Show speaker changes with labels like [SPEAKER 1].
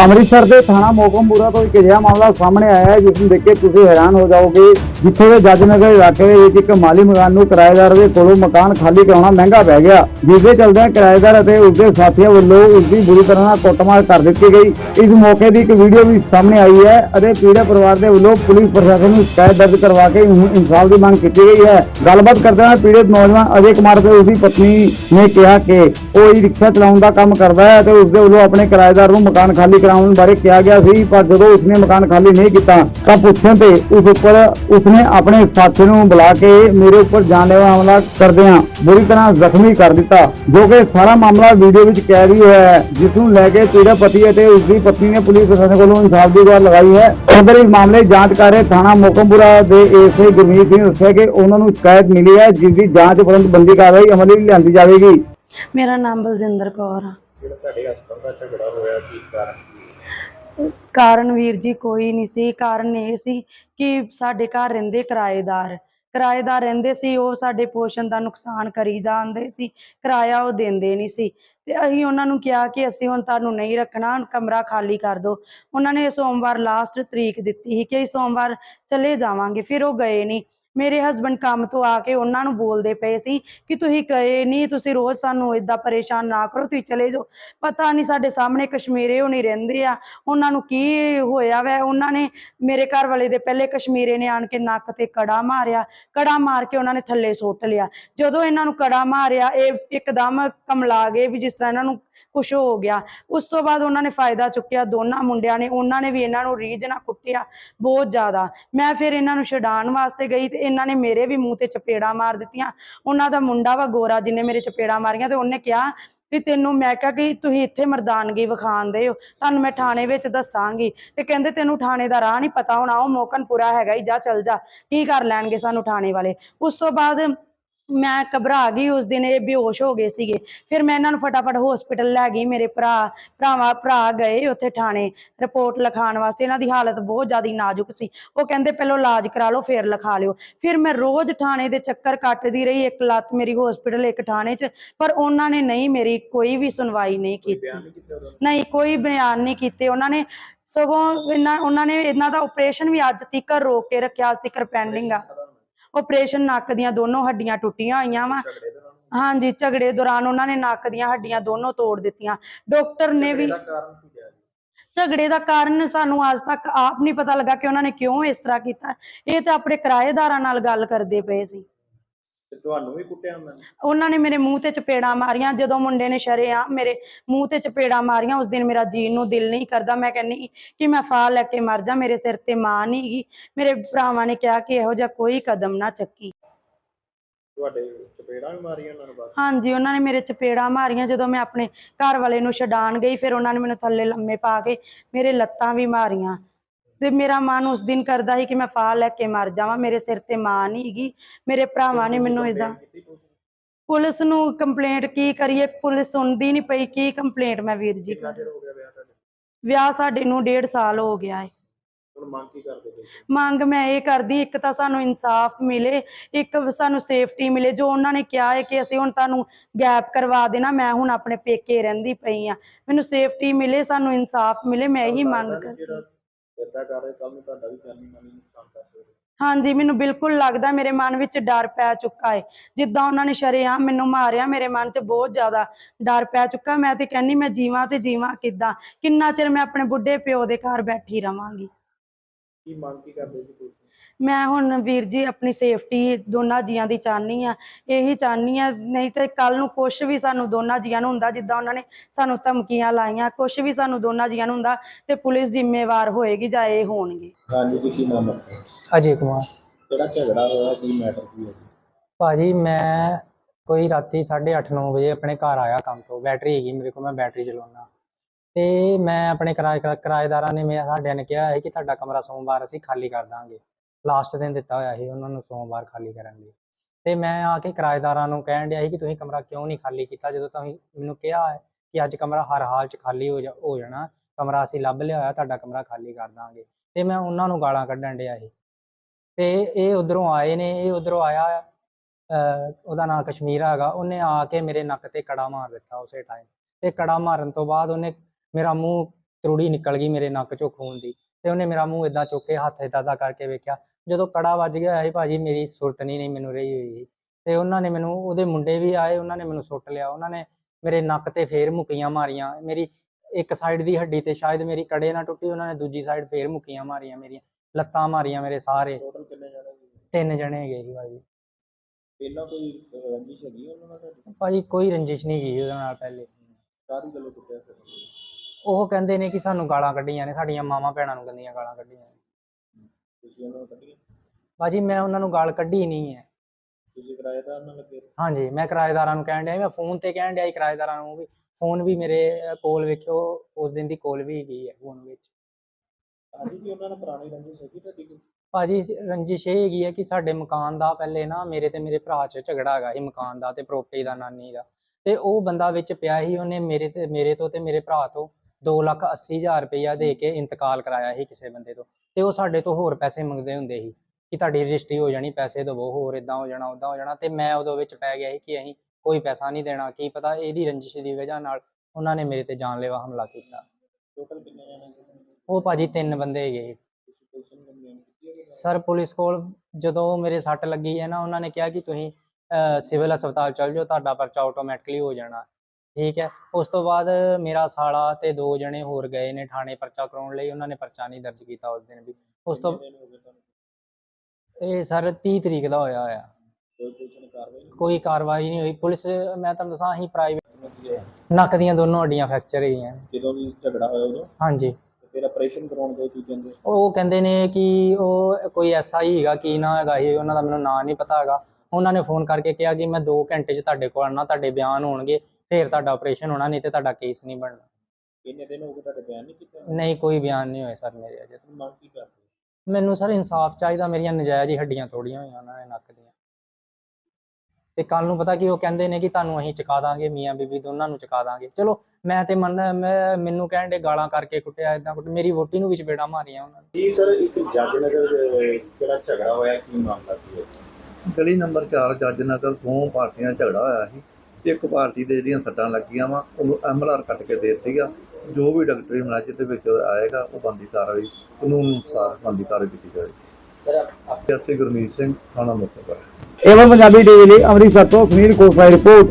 [SPEAKER 1] ਅੰਮ੍ਰਿਤਸਰ ਦੇ ਥਾਣਾ ਮੋਕਮਪੁਰਾ ਤੋਂ ਇੱਕ ਅਜਿਹਾ ਮਾਮਲਾ ਸਾਹਮਣੇ ਆਇਆ ਹੈ, ਜਿਸ ਨੂੰ ਦੇਖ ਕੇ ਤੁਸੀਂ ਹੈਰਾਨ ਹੋ ਜਾਓਗੇ, ਜਿੱਥੇ ਦੇ ਜੱਜ ਨਗਰ ਇਲਾਕੇ ਦੇ ਵਿੱਚ ਇੱਕ ਮਾਲੀ ਮਕਾਨ ਨੂੰ ਕਿਰਾਏਦਾਰ ਦੇ ਕੋਲੋਂ ਮਕਾਨ ਖਾਲੀ ਕਰਾਉਣਾ ਮਹਿੰਗਾ ਪੈ ਗਿਆ। ਜਿਸ ਦੇ ਚਲਦਿਆਂ ਕਿਰਾਏਦਾਰ ਅਤੇ ਉਸਦੇ ਸਾਥੀਆਂ ਵੱਲੋਂ ਉਸ ਦੀ ਬੁਰੀ ਤਰ੍ਹਾਂ ਨਾਲ ਕੁੱਟਮਾਰ ਕਰ ਦਿੱਤੀ ਗਈ। ਇਸ ਮੌਕੇ ਦੀ ਇੱਕ ਵੀਡੀਓ ਵੀ ਸਾਹਮਣੇ ਆਈ ਹੈ ਅਤੇ ਪੀੜਤ ਪਰਿਵਾਰ ਦੇ ਵੱਲੋਂ ਪੁਲਿਸ ਪ੍ਰਸ਼ਾਸਨ ਨੂੰ ਸ਼ਿਕਾਇਤ ਦਰਜ ਕਰਵਾ ਕੇ ਇਨਸਾਫ ਦੀ ਮੰਗ ਕੀਤੀ ਗਈ ਹੈ। ਗੱਲਬਾਤ ਕਰਦੇ ਹੋਏ ਪੀੜਤ ਨੌਜਵਾਨ ਅਜੇ ਕੁਮਾਰ ਤੇ ਉਸਦੀ ਪਤਨੀ ਨੇ ਕਿਹਾ ਕਿ ਉਹ ਹੀ ਰਿਕਸ਼ਾ ਚਲਾਉਣ ਦਾ ਕੰਮ ਕਰਦਾ ਹੈ ਤੇ ਉਸਦੇ ਵੱਲੋਂ ਆਪਣੇ ਕਿਰਾਏਦਾਰ ਨੂੰ ਮਕਾਨ ਖਾਲੀ ਕਰਾਉਣ ਬਾਰੇ ਕਿਹਾ ਗਿਆ ਸੀ ਪਰ ਜਦੋਂ ਉਸਨੇ ਮਕਾਨ ਖਾਲੀ ਨਹੀਂ ਕੀਤਾ ਤਾਂ ਪੁੱਛਣ ਤੇ ਉਸ ਉੱਪਰ ਉਸਨੇ ਆਪਣੇ ਸਾਥੀ ਨੂੰ ਬੁਲਾ ਕੇ ਮੇਰੇ ਉੱਪਰ ਜਾਨਲੇਵਾ ਹਮਲਾ ਕਰਦਿਆਂ ਬੁਰੀ ਤਰ੍ਹਾਂ ਜ਼ਖਮੀ ਕਰ ਦਿੱਤਾ ਜੋ ਕਿ ਸਾਰਾ ਮਾਮਲਾ ਵੀਡੀਓ ਵਿੱਚ ਕੈਦ ਵੀ ਹੋਇਆ ਹੈ ਜਿਸ ਨੂੰ ਲੈ ਕੇ ਪੀੜਤ ਪਤੀ ਅਤੇ ਉਸਦੀ ਪਤਨੀ ਨੇ ਪੁਲਿਸ ਪ੍ਰਸ਼ਾਸਨ ਕੋਲੋਂ ਇਨਸਾਫ ਦੀ ਗੁਹਾਰ ਲਗਾਈ ਹੈ ਉਧਰ ਇਸ ਮਾਮਲੇ ਦੀ ਜਾਂਚ ਕਰ ਰਹੇ ਥਾਣਾ ਮੋਕਮਪੁਰਾ ਦੇ ਏਐਸਆਈ ਗੁਰਮੀਤ ਸਿੰਘ ਨੇ ਦੱਸਿਆ ਕਿ ਉਹਨਾਂ ਨੂੰ ਸ਼ਿਕਾਇਤ ਮਿਲੀ ਹੈ ਜਿਸ ਦੀ ਜਾਂਚ ਉਪਰੰਤ ਬੰਦੀ ਕਾਰਵਾਈ ਅਮਲੀ ਵਿੱਚ ਲਿਆਂਦੀ ਜਾਵੇਗੀ
[SPEAKER 2] ਮੇਰਾ ਨਾਮ ਬਲਜਿੰਦਰ ਕੌਰ ਆ
[SPEAKER 3] ਜਿਹੜਾ ਤੁਹਾਡੇ ਹਸਬੰਦ ਦਾ ਝਗੜਾ ਹੋਇਆ ਕੀ ਕਾਰਨ ਕੀ ਹੈ?
[SPEAKER 2] ਕਾਰਨ ਵੀਰ ਜੀ ਕੋਈ ਨਹੀਂ ਸੀ, ਕਾਰਨ ਇਹ ਸੀ ਕਿ ਸਾਡੇ ਘਰ ਰਹਿੰਦੇ ਕਿਰਾਏਦਾਰ। ਕਿਰਾਏਦਾਰ ਰਹਿੰਦੇ ਸੀ, ਉਹ ਸਾਡੇ ਪੋਸ਼ਣ ਦਾ ਨੁਕਸਾਨ ਕਰੀ ਜਾਂਦੇ ਸੀ, ਕਿਰਾਇਆ ਉਹ ਦਿੰਦੇ ਨਹੀਂ ਸੀ। ਤੇ ਅਸੀਂ ਉਹਨਾਂ ਨੂੰ ਕਿਹਾ ਕਿ ਅਸੀਂ ਹੁਣ ਤੁਹਾਨੂੰ ਨਹੀਂ ਰੱਖਣਾ, ਕਮਰਾ ਖਾਲੀ ਕਰ ਦਿਓ। ਉਹਨਾਂ ਨੇ ਸੋਮਵਾਰ ਲਾਸਟ ਤਰੀਕ ਦਿੱਤੀ ਸੀ ਕਿ ਅਸੀਂ ਸੋਮਵਾਰ ਚਲੇ ਜਾਵਾਂਗੇ, ਫਿਰ ਉਹ ਗਏ ਨਹੀਂ। ਮੇਰੇ ਹਸਬੰਡ ਕੰਮ ਤੋਂ ਆ ਕੇ ਉਹਨਾਂ ਨੂੰ ਬੋਲਦੇ ਪਏ ਸੀ ਕਿ ਤੁਸੀਂ ਕਹੇ ਨਹੀਂ, ਤੁਸੀਂ ਰੋਜ਼ ਸਾਨੂੰ ਇਦਾਂ ਪਰੇਸ਼ਾਨ ਨਾ ਕਰੋ, ਤੁਸੀਂ ਚਲੇ ਜਾਓ। ਪਤਾ ਨਹੀਂ ਸਾਡੇ ਸਾਹਮਣੇ ਕਸ਼ਮੀਰੇ ਹੋਣੀ ਰਹਿੰਦੇ ਆ। ਉਹਨਾਂ ਨੂੰ ਕੀ ਹੋਇਆ ਵੈ? ਉਹਨਾਂ ਨੇ ਮੇਰੇ ਘਰ ਵਾਲੇ ਦੇ ਪਹਿਲੇ ਕਸ਼ਮੀਰੇ ਨੇ ਆਣ ਕੇ ਨੱਕ ਤੇ ਕੜਾ ਮਾਰਿਆ। ਕੜਾ ਮਾਰ ਕੇ ਉਹਨਾਂ ਨੇ ਥੱਲੇ ਸੁੱਟ ਲਿਆ। ਜਦੋਂ ਇਹਨਾਂ ਨੂੰ ਕੜਾ ਮਾਰਿਆ, ਇਹ ਇੱਕਦਮ ਕਮਲਾ ਗਏ ਵੀ ਜਿਸ ਤਰ੍ਹਾਂ ਇਹਨਾਂ ਨੂੰ ਕੁਛ ਹੋ ਗਿਆ। ਉਸ ਤੋਂ ਬਾਅਦ ਉਹਨਾਂ ਨੇ ਫਾਇਦਾ ਚੁੱਕਿਆ, ਦੋਨਾਂ ਮੁੰਡਿਆਂ ਨੇ, ਉਹਨਾਂ ਨੇ ਵੀ ਇਹਨਾਂ ਨੂੰ ਰੀਝ ਨਾਲ ਕੁੱਟਿਆ ਬਹੁਤ ਜ਼ਿਆਦਾ। ਮੈਂ ਫਿਰ ਇਹਨਾਂ ਨੂੰ ਛਡਾਉਣ ਵਾਸਤੇ ਗਈ ਤੇ ਇਹਨਾਂ ਨੇ ਮੇਰੇ ਵੀ ਮੂੰਹ ਤੇ ਚਪੇੜਾਂ ਮਾਰ ਦਿੱਤੀਆਂ। ਉਹਨਾਂ ਦਾ ਮੁੰਡਾ ਵਾ ਗੋਰਾ ਜਿਹਨੇ ਮੇਰੇ ਚਪੇੜਾਂ ਮਾਰੀਆਂ ਤੇ ਉਹਨੇ ਕਿਹਾ ਵੀ ਤੈਨੂੰ ਮੈਂ ਕਿਹਾ ਕਿ ਤੁਸੀਂ ਇੱਥੇ ਮਰਦਾਨਗੀ ਵਿਖਾਉਂਦੇ ਹੋ। ਤੁਹਾਨੂੰ ਮੈਂ ਥਾਣੇ ਵਿੱਚ ਦੱਸਾਂਗੀ। ਤੇ ਕਹਿੰਦੇ ਤੈਨੂੰ ਥਾਣੇ ਦਾ ਰਾਹ ਨਹੀਂ ਪਤਾ ਹੋਣਾ, ਉਹ ਮੋਕਨਪੁਰਾ ਹੈਗਾ ਹੀ ਜਾ ਚੱਲ ਜਾ। ਕੀ ਕਰ ਲੈਣਗੇ ਸਾਨੂੰ ਥਾਣੇ ਵਾਲੇ? ਉਸ ਤੋਂ ਬਾਅਦ ਮੈਂ ਘਬਰਾ ਗਈ ਉਸ ਦਿਨ ਇਹ ਬੇਹੋਸ਼ ਹੋ ਗਏ ਸੀਗੇ। ਫਿਰ ਮੈਂ ਇਹਨਾਂ ਨੂੰ ਫਟਾਫਟ ਹਸਪੀਟਲ ਲੈ ਗਈ ਮੇਰੇ ਭਰਾ ਭਰਾਵਾ ਭਰਾ ਗਏ ਉੱਥੇ ਥਾਣੇ ਰਿਪੋਰਟ ਲਿਖਾਉਣ ਵਾਸਤੇ। ਇਹਨਾਂ ਦੀ ਹਾਲਤ ਬਹੁਤ ਜ਼ਿਆਦਾ ਨਾਜ਼ੁਕ ਸੀ। ਉਹ ਕਹਿੰਦੇ ਪਹਿਲਾਂ ਇਲਾਜ ਕਰਾ ਲਓ ਫਿਰ ਲਿਖਾ ਲਿਓ। ਫਿਰ ਮੈਂ ਰੋਜ਼ ਥਾਣੇ ਦੇ ਚੱਕਰ ਕੱਟਦੀ ਰਹੀ ਇੱਕ ਲੱਤ ਮੇਰੀ ਹਸਪੀਟਲ ਇੱਕ ਥਾਣੇ 'ਚ। ਪਰ ਉਹਨਾਂ ਨੇ ਨਹੀਂ ਮੇਰੀ ਕੋਈ ਵੀ ਸੁਣਵਾਈ ਨਹੀਂ ਕੀਤੀ।
[SPEAKER 3] ਨਹੀਂ
[SPEAKER 2] ਕੋਈ ਬਿਆਨ ਨਹੀਂ ਕੀਤੇ। ਉਹਨਾਂ ਨੇ ਸਗੋਂ ਇਹਨਾਂ ਉਹਨਾਂ ਨੇ ਇਹਨਾਂ ਦਾ ਆਪਰੇਸ਼ਨ ਵੀ ਅੱਜ ਤੱਕ ਰੋਕ ਕੇ ਰੱਖਿਆ ਅੱਜ ਤੱਕ ਪੈਂਡਿੰਗ ਆ। ਆਪਰੇਸ਼ਨ ਨੱਕ ਦੀਆਂ ਦੋਨੋਂ ਹੱਡੀਆਂ ਟੁੱਟੀਆਂ ਹੋਈਆਂ ਵਾ। ਹਾਂਜੀ ਝਗੜੇ ਦੌਰਾਨ ਉਹਨਾਂ ਨੇ ਨੱਕ ਦੀਆਂ ਹੱਡੀਆਂ ਦੋਨੋਂ ਤੋੜ ਦਿੱਤੀਆਂ। ਡਾਕਟਰ ਨੇ ਵੀ ਝਗੜੇ ਦਾ ਕਾਰਨ ਸਾਨੂੰ ਅੱਜ ਤੱਕ ਆਪ ਨਹੀਂ ਪਤਾ ਲੱਗਾ ਕਿ ਉਹਨਾਂ ਨੇ ਕਿਉਂ ਇਸ ਤਰ੍ਹਾਂ ਕੀਤਾ। ਇਹ ਤਾਂ ਆਪਣੇ ਕਿਰਾਏਦਾਰਾਂ ਨਾਲ ਗੱਲ ਕਰਦੇ ਪਏ ਸੀ।
[SPEAKER 3] ਤੁਹਾਨੂੰ ਵੀ ਕੁੱਟਿਆ ਉਹਨਾਂ ਨੇ?
[SPEAKER 2] ਉਹਨਾਂ ਨੇ ਮੇਰੇ ਮੂੰਹ ਤੇ ਚਪੇੜਾਂ ਮਾਰੀਆਂ ਜਦੋਂ ਮੁੰਡੇ ਨੇ ਸ਼ਰੇਆਮ ਮੇਰੇ ਮੂੰਹ ਤੇ ਚਪੇੜਾਂ ਮਾਰੀਆਂ ਉਸ ਦਿਨ ਮੇਰਾ ਜੀਣ ਨੂੰ ਦਿਲ ਨਹੀਂ ਕਰਦਾ। ਮੈਂ ਕਹਿੰਨੀ ਕਿ ਮੈਂ ਫਾਹ ਲੈ ਕੇ ਮਰ ਜਾ ਮੇਰੇ ਸਿਰ ਤੇ ਮਾਂ ਨਹੀਂ ਗੀ। ਮੇਰੇ ਭਰਾਵਾਂ ਨੇ ਕਿਹਾ ਕਿ ਇਹੋ ਜਿਹਾ ਕੋਈ ਕਦਮ ਨਾ ਚੱਕੀ।
[SPEAKER 3] ਤੁਹਾਡੇ ਚਪੇੜਾਂ ਵੀ ਮਾਰੀਆਂ ਉਹਨਾਂ ਨੇ ਬਾਅਦ
[SPEAKER 2] ਹਾਂਜੀ ਉਹਨਾਂ ਨੇ ਮੇਰੇ ਚਪੇੜਾਂ ਮਾਰੀਆਂ ਜਦੋਂ ਮੈਂ ਆਪਣੇ ਘਰ ਵਾਲੇ ਨੂੰ ਛਡਾਣ ਗਈ ਫਿਰ ਉਹਨਾਂ ਨੇ ਮੈਨੂੰ ਥੱਲੇ ਲੰਮੇ ਪਾ ਕੇ ਮੇਰੇ ਲੱਤਾਂ ਵੀ ਮਾਰੀਆਂ। ਤੇ ਮੇਰਾ ਮਨ ਉਸ ਦਿਨ ਕਰਦਾ ਸੀ ਕਿ ਮੈਂ ਫਾਹ ਲੈ ਕੇ ਮਰ ਜਾਵਾਂ। ਮੇਰੇ ਸਿਰ ਤੇ ਮਾਂ ਨਹੀਂ ਹੈਗੀ ਮੇਰੇ ਭਰਾਵਾਂ ਨੇ ਮੈਨੂੰ ਇਦਾਂ
[SPEAKER 3] ਪੁਲਿਸ ਨੇ?
[SPEAKER 2] ਕੰਪਲੇਂਟ ਕੀ ਕਰੀਏ? ਪੁਲਿਸ ਸੁਣਦੀ ਨਹੀਂ ਪਈ। ਕੀ ਕੰਪਲੇਂਟ ਮੈਂ ਵੀਰ ਜੀ ਕਰਾਂ
[SPEAKER 3] ਵਿਆਹ
[SPEAKER 2] ਸਾਡੇ ਨੂੰ ਡੇਢ ਸਾਲ ਹੋ ਗਿਆ ਹੈ
[SPEAKER 3] ਮੰਗ ਕੀ ਕਰਦੇ ਤੁਸੀਂ?
[SPEAKER 2] ਮੰਗ ਮੈਂ ਇਹ ਕਰਦੀ ਇੱਕ ਤਾਂ ਸਾਨੂੰ ਇਨਸਾਫ ਮਿਲੇ ਇੱਕ ਸਾਨੂੰ ਸੇਫਟੀ ਮਿਲੇ। ਜੋ ਉਹਨਾਂ ਨੇ ਕਿਹਾ ਹੈ ਕਿ ਅਸੀਂ ਹੁਣ ਤੁਹਾਨੂੰ ਗੈਪ ਕਰਵਾ ਦੇਣਾ ਮੈਂ ਹੁਣ ਆਪਣੇ ਪੇਕੇ ਰਹਿੰਦੀ ਪਈ ਆ। ਮੈਨੂੰ ਸੇਫਟੀ ਮਿਲੇ ਸਾਨੂੰ ਇਨਸਾਫ ਮਿਲੇ ਮੈਂ ਇਹੀ ਮੰਗ ਕਰਦੀ
[SPEAKER 3] ਜਿਹੜਾ ਏਦਾਂ ਕਰ ਰਹੇ ਕੱਲ ਨੂੰ ਤੁਹਾਡਾ ਵੀ ਜਾਨੀ ਮਾਨੀ ਨੁਕਸਾਨ ਕਰ ਸਕਦੇ
[SPEAKER 2] ਹਾਂਜੀ ਮੈਨੂੰ ਬਿਲਕੁਲ ਲੱਗਦਾ ਮੇਰੇ ਮਨ ਵਿੱਚ ਡਰ ਪੈ ਚੁੱਕਾ ਹੈ ਜਿੱਦਾਂ ਉਹਨਾਂ ਨੇ ਸ਼ਰੇਆਮ ਮੈਨੂੰ ਮਾਰਿਆ ਮੇਰੇ ਮਨ 'ਚ ਬਹੁਤ ਜ਼ਿਆਦਾ ਡਰ ਪੈ ਚੁੱਕਾ। ਮੈਂ ਤੇ ਕਹਿੰਨੀ ਮੈਂ ਜੀਵਾਂ ਤੇ ਜੀਵਾਂ ਕਿੱਦਾਂ? ਕਿੰਨਾ ਚਿਰ ਮੈਂ ਆਪਣੇ ਬੁੱਢੇ ਪਿਓ ਦੇ ਘਰ ਬੈਠੀ ਰਵਾਂਗੀ।
[SPEAKER 3] ਕੀ ਮੰਗ ਕੀ ਕਰਦੇ?
[SPEAKER 2] ਮੈਂ ਹੁਣ ਵੀਰ ਜੀ ਆਪਣੀ ਸੇਫਟੀ ਦੋਨਾਂ ਜੀਆਂ ਦੀ ਚਾਹਨੀ ਆ ਇਹੀ ਚਾਹਨੀ ਆ ਨਹੀਂ ਤੇ ਕੱਲ ਨੂੰ ਕੁਛ ਵੀ ਸਾਨੂੰ ਦੋਨਾਂ ਜੀਆਂ ਨੂੰ ਹੁੰਦਾ ਜਿੱਦਾਂ ਉਹਨਾਂ ਨੇ ਸਾਨੂੰ ਧਮਕੀਆਂ ਲਾਈਆਂ ਕੁਛ ਵੀ ਸਾਨੂੰ ਦੋਨਾਂ ਜੀਆਂ ਨੂੰ ਹੁੰਦਾ ਤੇ ਪੁਲਿਸ ਜ਼ਿੰਮੇਵਾਰ ਹੋਏਗੀ ਜਾਂ ਇਹ ਹੋਣਗੇ।
[SPEAKER 3] ਹਾਂਜੀ ਜੀ ਕੀ ਨਾਮ ਹੈ
[SPEAKER 4] ਅਜੇ ਕੁਮਾਰ।
[SPEAKER 3] ਕਿਹੜਾ ਝਗੜਾ ਹੋਇਆ ਕੀ ਮੈਟਰ ਕੀ ਹੈ?
[SPEAKER 4] ਭਾਜੀ ਮੈਂ ਕੋਈ ਰਾਤੀ 8:30 9 ਵਜੇ ਆਪਣੇ ਘਰ ਆਇਆ ਕੰਮ ਤੋਂ ਬੈਟਰੀ ਹੈਗੀ ਮੇਰੇ ਕੋਲ ਮੈਂ ਬੈਟਰੀ ਚਲਾਉਣਾ ਤੇ ਮੈਂ ਆਪਣੇ ਕਿਰਾਏ ਕਿਰਾਏਦਾਰਾਂ ਨੇ ਮੇਰੇ ਸਾਡਿਆਂ ਨੇ ਕਿਹਾ ਹੈ ਕਿ ਤੁਹਾਡਾ ਕਮਰਾ ਸੋਮਵਾਰ ਅਸੀਂ ਖਾਲੀ ਕਰ ਦਾਂਗੇ। ਲਾਸਟ ਦਿਨ ਦਿੱਤਾ ਹੋਇਆ ਸੀ, ਉਹਨਾਂ ਨੂੰ ਸੋਮਵਾਰ ਖਾਲੀ ਕਰਨ ਲਈ। ਤੇ ਮੈਂ ਆ ਕੇ ਕਿਰਾਏਦਾਰਾਂ ਨੂੰ ਕਹਿਣ ਡਿਆ ਸੀ ਕਿ ਤੁਸੀਂ ਕਮਰਾ ਕਿਉਂ ਨਹੀਂ ਖਾਲੀ ਕੀਤਾ, ਜਦੋਂ ਤੁਸੀਂ ਮੈਨੂੰ ਕਿਹਾ ਹੈ ਕਿ ਅੱਜ ਕਮਰਾ ਹਰ ਹਾਲ 'ਚ ਖਾਲੀ ਹੋ ਜਾ, ਹੋ ਜਾਣਾ, ਕਮਰਾ ਅਸੀਂ ਲੱਭ ਲਿਆ ਹੋਇਆ, ਤੁਹਾਡਾ ਕਮਰਾ ਖਾਲੀ ਕਰ ਦਾਂਗੇ। ਤੇ ਮੈਂ ਉਹਨਾਂ ਨੂੰ ਗਾਲਾਂ ਕੱਢਣ ਡਿਆ ਸੀ। ਤੇ ਇਹ ਉਧਰੋਂ ਆਏ ਨੇ, ਇਹ ਉਧਰੋਂ ਆਇਆ, ਅਹ, ਉਹਦਾ ਨਾਂ ਕਸ਼ਮੀਰ ਹੈਗਾ, ਉਹਨੇ ਆ ਕੇ ਮੇਰੇ ਨੱਕ ਤੇ ਕੜਾ ਮਾਰ ਦਿੱਤਾ ਉਸੇ ਟਾਈਮ ਤੇ ਕੜਾ ਮਾਰਨ ਤੋਂ ਬਾਅਦ ਉਹਨੇ ਮੇਰਾ ਮੂੰਹ ਤਰੁੜੀ ਨਿਕਲ ਗਈ ਮੇਰੇ ਨੱਕ ਚੋਂ ਖੂਨ ਦੀ। ਤੇ ਉਹਨੇ ਮੇਰਾ ਮੂੰਹ ਇਦਾਂ ਚੁੱਕ ਕੇ ਹੱਥ ਏਦਾਂ ਦਾ ਕਰਕੇ ਵੇਖਿਆ। ਜਦੋਂ ਕੜਾ ਵੱਜ ਗਿਆ ਸੀ ਭਾਜੀ ਮੇਰੀ ਸੁਰਤ ਨਹੀਂ ਨਹੀਂ ਮੈਨੂੰ ਰਹੀ ਹੋਈ ਤੇ ਉਹਨਾਂ ਨੇ ਮੈਨੂੰ ਉਹਦੇ ਮੁੰਡੇ ਵੀ ਆਏ ਉਹਨਾਂ ਨੇ ਮੈਨੂੰ ਸੁੱਟ ਲਿਆ। ਉਹਨਾਂ ਨੇ ਮੇਰੇ ਨੱਕ ਤੇ ਫੇਰ ਮੁੱਕੀਆਂ ਮਾਰੀਆਂ। ਮੇਰੀ ਇੱਕ ਸਾਈਡ ਦੀ ਹੱਡੀ ਤੇ ਸ਼ਾਇਦ ਮੇਰੀ ਕੜੇ ਨਾ ਟੁੱਟੀ ਉਹਨਾਂ ਨੇ ਦੂਜੀ ਸਾਈਡ ਫੇਰ ਮੁੱਕੀਆਂ ਮਾਰੀਆਂ ਮੇਰੀਆਂ। ਲੱਤਾਂ ਮਾਰੀਆਂ ਮੇਰੇ ਸਾਰੇ।
[SPEAKER 3] ਟੋਟਲ ਕਿੰਨੇ ਜਣੇ ਸੀ?
[SPEAKER 4] ਤਿੰਨ ਜਣੇ ਗਏ ਸੀ ਭਾਜੀ।
[SPEAKER 3] ਪਹਿਲਾਂ ਕੋਈ ਰੰਜਿਸ਼ ਹੈਗੀ ਉਹਨਾਂ ਨਾਲ?
[SPEAKER 4] ਭਾਜੀ ਕੋਈ ਰੰਜਿਸ਼ ਨਹੀਂ ਗਈ ਉਹਦੇ ਨਾਲ ਪਹਿਲੇ।
[SPEAKER 3] ਸਾਰੀ ਗੱਲੋਂ ਕੁੱਟਿਆ ਫਿਰ।
[SPEAKER 4] ਉਹ ਕਹਿੰਦੇ ਨੇ ਕਿ ਸਾਨੂੰ ਗਾਲਾਂ ਕੱਢੀਆਂ ਨੇ ਸਾਡੀਆਂ ਮਾਵਾਂ ਭੈਣਾਂ ਨੂੰ ਗੰਦੀਆਂ ਗਾਲਾਂ ਕੱਢੀਆਂ ਨੇ।
[SPEAKER 3] ਤੁਸੀਂ ਉਹਨਾਂ ਨੂੰ ਕੱਢੀ
[SPEAKER 4] ਭਾਜੀ ਮੈਂ ਉਹਨਾਂ ਨੂੰ ਗਾਲ ਕੱਢੀ ਨਹੀਂ ਹੈ।
[SPEAKER 3] ਤੁਸੀਂ ਕਿਰਾਏਦਾਰ ਨਾਲ ਲੱਗੇ
[SPEAKER 4] ਹਾਂਜੀ ਮੈਂ ਕਿਰਾਏਦਾਰਾਂ ਨੂੰ ਕਹਿਣ ਡਿਆ ਮੈਂ ਫੋਨ ਤੇ ਕਹਿਣ ਡਿਆ ਸੀ ਕਿਰਾਏਦਾਰਾਂ ਨੂੰ ਵੀ ਫੋਨ ਵੀ ਮੇਰੇ ਕੋਲ ਵੇਖਿਓ ਉਸ ਦਿਨ ਦੀ ਕੋਲ ਵੀ ਗਈ ਹੈ ਫੋਨ ਵਿੱਚ।
[SPEAKER 3] ਅੱਜ ਵੀ ਉਹਨਾਂ ਨਾਲ ਪੁਰਾਣੀ ਰੰਜਿਸ਼ ਹੈਗੀ ਤੁਹਾਡੀ ਕੋਈ?
[SPEAKER 4] ਭਾਜੀ ਰੰਜਿਸ਼ ਇਹ ਹੈਗੀ ਹੈ ਕਿ ਸਾਡੇ ਮਕਾਨ ਦਾ ਪਹਿਲੇ ਨਾ ਮੇਰੇ ਤੇ ਮੇਰੇ ਭਰਾ 'ਚ ਝਗੜਾ ਹੈਗਾ ਸੀ ਮਕਾਨ ਦਾ ਤੇ ਪ੍ਰਾਪਰਟੀ ਦਾ ਨਾਨੀ ਦਾ। ਤੇ ਉਹ ਬੰਦਾ ਵਿੱਚ ਪਿਆ ਸੀ ਉਹਨੇ ਮੇਰੇ ਤੇ ਮੇਰੇ ਤੋਂ ਤੇ ਮੇਰੇ ਭਰਾ ਤੋਂ 2 ਲੱਖ 80 ਹਜ਼ਾਰ ਰੁਪਇਆ ਦੇ ਕੇ ਇੰਤਕਾਲ ਕਰਾਇਆ ਸੀ ਕਿਸੇ ਬੰਦੇ ਤੋਂ ਤੇ ਉਹ ਸਾਡੇ ਤੋਂ ਹੋਰ ਪੈਸੇ ਮੰਗਦੇ ਹੁੰਦੇ ਸੀ ਕਿ ਤੁਹਾਡੀ ਰਜਿਸਟਰੀ ਹੋ ਜਾਣੀ ਪੈਸੇ ਦੇਵੋ ਹੋਰ ਇਦਾਂ ਹੋ ਜਾਣਾ ਉਦਾਂ ਹੋ ਜਾਣਾ ਤੇ ਮੈਂ ਉਦੋਂ ਵਿੱਚ ਪੈ ਗਿਆ ਸੀ ਕਿ ਅਸੀਂ ਕੋਈ ਪੈਸਾ ਨਹੀਂ ਦੇਣਾ ਕੀ ਪਤਾ ਇਹਦੀ ਰੰਜਿਸ਼ ਦੀ ਵਜ੍ਹਾ ਨਾਲ ਉਹਨਾਂ ਨੇ ਮੇਰੇ ਤੇ ਜਾਨਲੇਵਾ ਹਮਲਾ ਕੀਤਾ।
[SPEAKER 3] ਟੋਟਲ ਕਿੰਨੇ ਜਣੇ ਸੀ
[SPEAKER 4] ਉਹ ਭਾਜੀ ਤਿੰਨ ਬੰਦੇ ਹੈਗੇ ਸਰ ਪੁਲਿਸ ਕੋਲ ਜਦੋਂ ਮੇਰੇ ਸੱਟ ਲੱਗੀ ਹੈ ਨਾ ਉਹਨਾਂ ਨੇ ਕਿਹਾ ਕਿ ਤੁਸੀਂ ਸਿਵਲ ਹਸਪਤਾਲ ਚਲ ਜਾਓ ਤੁਹਾਡਾ ਪਰਚਾ ਆਟੋਮੈਟਿਕਲੀ ਹੋ ਜਾਣਾ। ਠੀਕ ਹੈ। ਉਸ ਤੋਂ ਬਾਅਦ ਮੇਰਾ ਸਾਲਾ ਤੇ ਦੋ ਜਣੇ ਹੋਰ ਗਏ ਨੇ ਥਾਣੇ ਪਰਚਾ ਕਰਾਉਣ ਲਈ। ਉਹਨਾਂ ਨੇ ਪਰਚਾ ਨਹੀਂ ਦਰਜ ਕੀਤਾ ਉਸ ਦਿਨ ਵੀ। ਉਸ ਤੋਂ
[SPEAKER 3] ਹੋ
[SPEAKER 4] ਇਹ ਸਰ 30 ਤਰੀਕ ਦਾ ਹੋਇਆ ਹੋਇਆ।
[SPEAKER 3] ਕੋਈ ਕਾਰਵਾਈ ਨਹੀਂ
[SPEAKER 4] ਹੋਈ। ਪੁਲਿਸ ਮੈਂ ਤੁਹਾਨੂੰ ਦੱਸਾਂ ਅਸੀਂ ਪ੍ਰਾਈਵੇਟ
[SPEAKER 3] ਹੈ?
[SPEAKER 4] ਨੱਕ ਦੀਆਂ ਦੋਨੋਂ ਹੱਡੀਆਂ ਫ੍ਰੈਕਚਰ ਹੈਗੀਆਂ ਨੇ।
[SPEAKER 3] ਜਦੋਂ ਵੀ ਝਗੜਾ ਹੋਇਆ ਉਦੋਂ?
[SPEAKER 4] ਹਾਂਜੀ।
[SPEAKER 3] ਤੇ ਫਿਰ ਆਪਰੇਸ਼ਨ ਕਰਾਉਣ ਦੇ ਕੀ ਕਹਿੰਦੇ
[SPEAKER 4] ਉਹ ਕਹਿੰਦੇ ਨੇ ਕਿ ਉਹ ਕੋਈ ਐਸਆਈ ਹੈਗਾ ਕੀ ਨਾਂ ਹੈਗਾ ਇਹ ਉਹਨਾਂ ਦਾ ਮੈਨੂੰ ਨਾਂ ਨਹੀਂ ਪਤਾ ਹੈਗਾ। ਉਹਨਾਂ ਨੇ ਫੋਨ ਕਰਕੇ ਕਿਹਾ ਕਿ ਮੈਂ 2 ਘੰਟੇ 'ਚ ਤੁਹਾਡੇ ਕੋਲ ਆਉਣਾ ਤੁਹਾਡੇ ਬਿਆਨ ਹੋਣਗੇ। ਫਿਰ ਤੁਹਾਡਾ ਆਪਰੇਸ਼ਨ ਹੋਣਾ ਨਹੀਂ ਤੇ ਤੁਹਾਡਾ ਕੇਸ ਨਹੀਂ ਬਣਨਾ।
[SPEAKER 3] ਕਿੰਨੇ ਦਿਨ ਹੋ ਗਏ ਤੁਹਾਡੇ ਬਿਆਨ ਨਹੀਂ ਕੀਤਾ
[SPEAKER 4] ਨਹੀਂ ਕੋਈ ਬਿਆਨ ਨਹੀਂ ਹੋਏ ਸਰ ਮੇਰੇ ਅਜੇ ਤੱਕ।
[SPEAKER 3] ਤੁਸੀਂ ਮੰਗ ਕੀ ਕਰਦੇ
[SPEAKER 4] ਮੈਨੂੰ ਸਰ ਇਨਸਾਫ ਚਾਹੀਦਾ ਮੇਰੀਆਂ ਨਜਾਇਜ਼ ਹੀ ਹੱਡੀਆਂ ਤੋੜੀਆਂ ਹੋਈਆਂ ਉਹਨਾਂ ਨੇ ਨੱਕ ਦੀਆਂ। ਤੇ ਕੱਲ ਨੂੰ ਪਤਾ ਕੀ ਉਹ ਕਹਿੰਦੇ ਨੇ ਕਿ ਤੁਹਾਨੂੰ ਅਸੀਂ ਚੁਕਾ ਦਾਂਗੇ ਮੀਆਂ ਬੀਬੀ ਦੋਨਾਂ ਨੂੰ ਚੁਕਾ ਦਾਂਗੇ। ਚਲੋ ਮੈਂ ਤੇ ਮੰਨਦਾ ਮੈਂ ਮੈਨੂੰ ਕਹਿਣ ਦੇ ਗਾਲਾਂ ਕਰਕੇ ਕੁੱਟਿਆ ਇਦਾਂ ਕੁੱਟ ਮੇਰੀ ਵੋਟੀ ਨੂੰ ਵੀ ਚਪੇੜਾਂ ਮਾਰੀਆਂ ਉਹਨਾਂ ਨੇ।
[SPEAKER 3] ਜੀ ਸਰ ਇੱਕ ਜੱਜ ਨਗਰ ਜਿਹੜਾ ਝਗੜਾ ਹੋਇਆ ਕੀ ਮਾਮਲਾ ਕੀ ਹੈ
[SPEAKER 5] ਗਲੀ ਨੰਬਰ 4 ਜੱਜ ਨਗਰ ਦੋ ਪਾਰਟੀਆਂ ਝਗੜਾ ਹੋਇਆ ਸੀ। ਇੱਕ ਪਾਰਟੀ ਦੇ ਜਿਹੜੀਆਂ ਸੱਟਾਂ ਲੱਗੀਆਂ ਵਾ ਉਹਨੂੰ ਐਮਐਲਆਰ ਕੱਟ ਕੇ ਦੇ ਦਿੱਤੀ ਆ। ਜੋ ਵੀ ਡਾਕਟਰੀ ਮੁਲਾਜ਼ਮ ਦੇ ਵਿੱਚ ਆਏਗਾ ਉਹ ਬੰਦੀ ਕਾਰਵਾਈ ਕਾਨੂੰਨ ਅਨੁਸਾਰ ਬੰਦੀ ਕਾਰਵਾਈ ਕੀਤੀ ਜਾਏਗੀ।
[SPEAKER 3] ਸਰ
[SPEAKER 5] ਅਸੀਂ ਗੁਰਮੀਤ ਸਿੰਘ ਥਾਣਾ
[SPEAKER 1] ਪੰਜਾਬੀ ਟੀਵੀ ਲਈ ਅੰਮ੍ਰਿਤਸਰ ਤੋਂ ਸੁਨੀਲ ਕੋਸਾ ਦੀ ਰਿਪੋਰਟ।